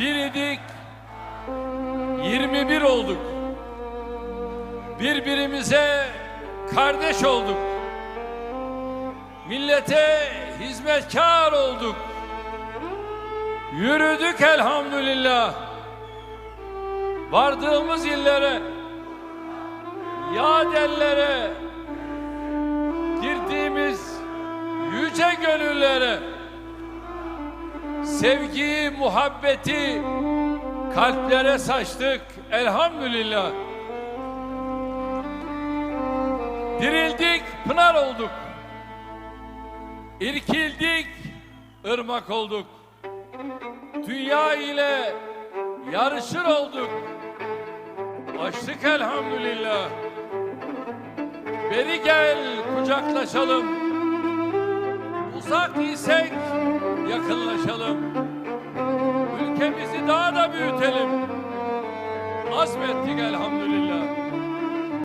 Bir idik, 21 olduk. Birbirimize kardeş olduk. Millete hizmetkar olduk. Yürüdük elhamdülillah. Vardığımız illere, yadellere, girdiğimiz yüce gönüllere sevgiyi, muhabbeti kalplere saçtık elhamdülillah. Dirildik, pınar olduk. İrkildik, ırmak olduk. Dünya ile yarışır olduk. Açtık elhamdülillah. Beri gel kucaklaşalım. Uzak isek da büyütelim. Azmettik elhamdülillah.